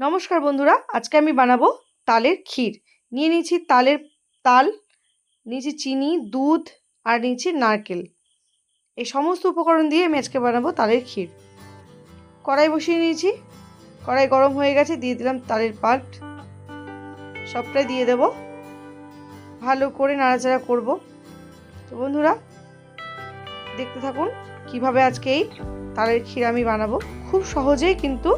নমস্কার বন্ধুরা, আজকে আমি বানাবো তালের ক্ষীর। নিয়ে নিয়েছি তালের তাল, নিয়েছি চিনি, দুধ আর নিয়েছি নারকেল। এই সমস্ত উপকরণ দিয়ে আমি আজকে বানাবো তালের ক্ষীর। কড়াই বসিয়ে নিয়েছি, কড়াই গরম হয়ে গেছে, দিয়ে দিলাম তালের পাট। সবটাই দিয়ে দেব। ভালো করে নাড়াচাড়া করব। তো বন্ধুরা, দেখতে থাকুন কীভাবে আজকে এই তালের ক্ষীর আমি বানাবো। খুব সহজেই কিন্তু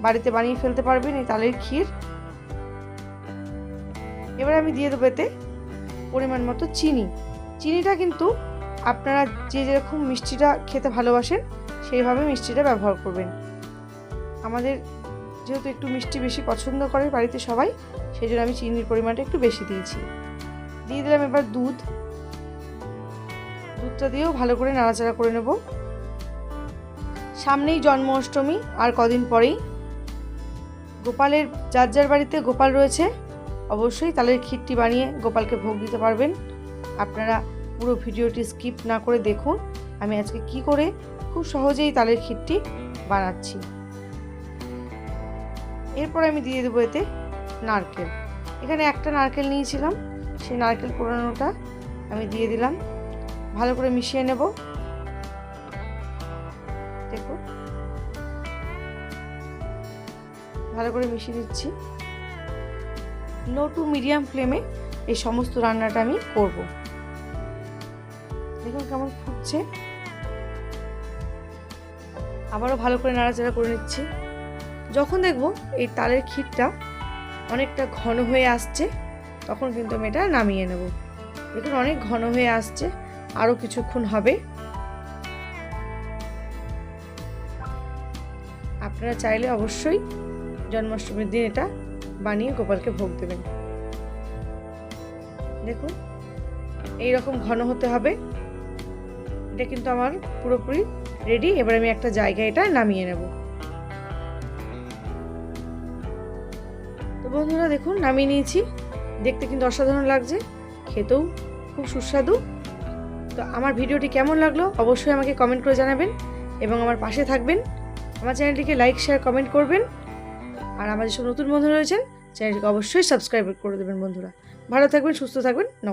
বাড়িতে বানিয়ে ফেলতে পারবেন এই তালের ক্ষীর। এবার আমি দিয়ে দেবো এতে পরিমাণ মতো চিনি। চিনিটা কিন্তু আপনারা যে যেরকম মিষ্টিটা খেতে ভালোবাসেন, সেইভাবে মিষ্টিটা ব্যবহার করবেন। আমাদের যেহেতু একটু মিষ্টি বেশি পছন্দ করে বাড়িতে সবাই সেই জন্য আমি চিনির পরিমাণটা একটু বেশি দিয়েছি। দিয়ে দিলাম এবার দুধ। দুধটা দিয়েও ভালো করে নাড়াচাড়া করে নেব। সামনেই জন্মাষ্টমী, আর কদিন পরেই গোপালের যার যার বাড়িতে গোপাল রয়েছে, অবশ্যই তালের ক্ষীরটি বানিয়ে গোপালকে ভোগ দিতে পারবেন। আপনারা পুরো ভিডিওটি স্কিপ না করে দেখুন, আমি আজকে কি করে খুব সহজেই তালের ক্ষীরটি বানাচ্ছি। এরপর আমি দিয়ে দেবো এতে নারকেল। এখানে একটা নারকেল নিয়েছিলাম, সেই নারকেল কোরানোটা আমি দিয়ে দিলাম। ভালো করে মিশিয়ে নেব। দেখুন ভালো করে মিশিয়ে দিচ্ছি। লো টু মিডিয়াম ফ্লেমে এই সমস্ত রান্নাটা আমি করব। দেখুন কেমন ফুটছে। আবারও ভালো করে নাড়াচাড়া করে নিচ্ছি। যখন দেখব এই তালের ক্ষীরটা অনেকটা ঘন হয়ে আসছে, তখন কিন্তু আমি এটা নামিয়ে নেব। দেখুন অনেক ঘন হয়ে আসছে, আরও কিছুক্ষণ হবে। আপনারা চাইলে অবশ্যই জন্মাষ্টমীর দিন এটা বানিয়ে গোপালকে ভোগ দেবেন। দেখুন এই রকম ঘন হতে হবে। এটা কিন্তু আমার পুরোপুরি রেডি। এবার আমি একটা জায়গায় এটা নামিয়ে নেব। তো বন্ধুরা, দেখুন, নামিয়ে নিয়েছি। দেখতে কিন্তু অসাধারণ লাগছে। খেতেও খুব সুস্বাদু। তো আমার ভিডিওটি কেমন লাগল অবশ্যই আমাকে কমেন্ট করে জানাবেন এবং আমার পাশে থাকবেন। আমার চ্যানেলটিকে লাইক, শেয়ার, কমেন্ট করবেন। আর আমার যেসব নতুন বন্ধু রয়েছেন, চ্যানেলটিকে অবশ্যই সাবস্ক্রাইব করে দেবেন বন্ধুরা। ভালো থাকবেন, সুস্থ থাকবেন, নমস্কার।